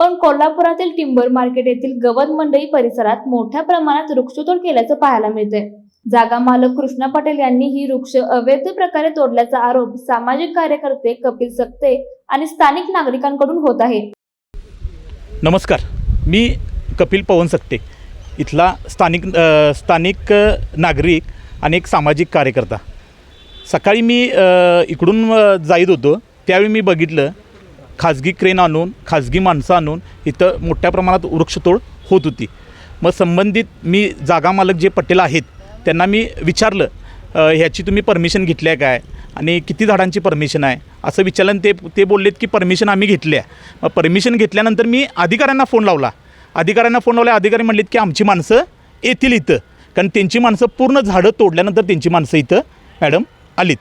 पण कोल्हापुरातील timber market येथील गवत मंडई परिसरात मोठ्या प्रमाणात वृक्षतोड केल्याचं पाहायला मिळते जागा मालक कृष्णा पटेल यांनी ही वृक्ष अवैध प्रकारे तोडल्याचा आरोप सामाजिक कार्यकर्ते कपिल सक्ते आणि स्थानिक नागरिकांकडून होत आहे. नमस्कार. मी कपिल पवन सक्ते. इथला स्थानिक स्थानिक नागरिक आणि एक सामाजिक कार्यकर्ता. सकाळी मी इकडून जाईत होतो. त्यावेळी मी बघितलं खाजगी क्रेन आणून खाजगी माणसं आणून इथं मोठ्या प्रमाणात वृक्षतोड होत होती. मग संबंधित मी जागा मालक जे पटेल आहेत त्यांना मी विचारलं ह्याची तुम्ही परमिशन घेतली आहे काय? आणि किती झाडांची परमिशन आहे? असं विचारलं ते ते बोललेत की परमिशन आम्ही घेतली आहे. मग परमिशन घेतल्यानंतर मी अधिकाऱ्यांना फोन लावला. अधिकाऱ्यांना फोन लावला अधिकारी म्हणलेत की आमची माणसं येतील इथं. कारण त्यांची माणसं पूर्ण झाडं तोडल्यानंतर त्यांची माणसं इथं मॅडम आलीत.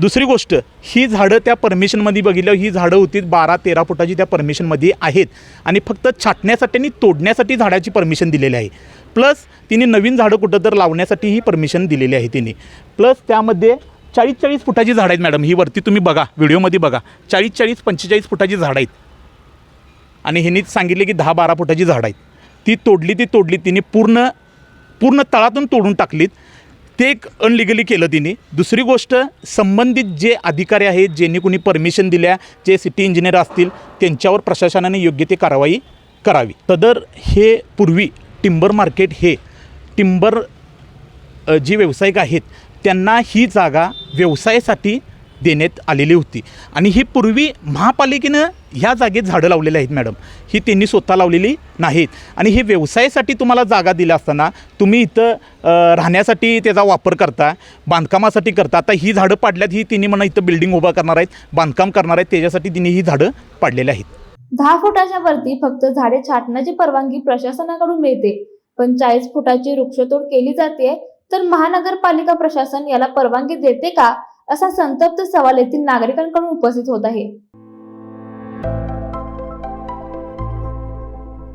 दुसरी गोष्ट ही झाडं त्या परमिशनमध्ये बघितलं ही झाडं होती बारा तेरा फुटाची त्या परमिशनमध्ये आहेत. आणि फक्त छाटण्यासाठी आणि तोडण्यासाठी झाडाची परमिशन दिलेली आहे. प्लस तिने नवीन झाडं कुठं तर लावण्यासाठी ही परमिशन दिलेली आहे तिने. प्लस त्यामध्ये चाळीस चाळीस फुटाची झाडं आहेत मॅडम ही वरती तुम्ही बघा व्हिडिओमध्ये बघा. चाळीस चाळीस पंचेचाळीस फुटाची झाडं आहेत. आणि ह्यांनीच सांगितले की दहा बारा फुटाची झाडं आहेत. ती तोडली ती तोडली तिने पूर्ण पूर्ण तळातून तोडून टाकलीत. ते एक अनलिगली केलं तिने. दुसरी गोष्ट संबंधित जे अधिकारी आहेत ज्यांनी कुणी परमिशन दिल्या जे सिटी इंजिनियर असतील त्यांच्यावर प्रशासनाने योग्य ते कारवाई करावी. तदर हे पूर्वी टिंबर मार्केट हे टिंबर जे व्यावसायिक आहेत त्यांना ही जागा व्यवसायासाठी देण्यात आलेली होती. आणि ही पूर्वी महापालिकेनं ह्या जागेत झाडं लावलेली आहेत मॅडम. ही त्यांनी स्वतः लावलेली नाहीत. आणि हे व्यवसायासाठी तुम्हाला जागा दिल्या असताना तुम्ही इथं राहण्यासाठी त्याचा वापर करता बांधकामासाठी करता. आता ही झाडं पाडल्यात ही तिने म्हणा इथं बिल्डिंग उभा करणार आहेत बांधकाम करणार आहेत त्याच्यासाठी तिने ही झाडं पाडलेली आहेत. दहा फुटाच्या वरती फक्त झाडे छाटण्याची परवानगी प्रशासनाकडून मिळते. पण चाळीस फुटाची वृक्षतोड केली जाते तर महानगरपालिका प्रशासन याला परवानगी देते का? असा संतप्त सवाल येथील नागरिकांकडून उपस्थित होत आहे.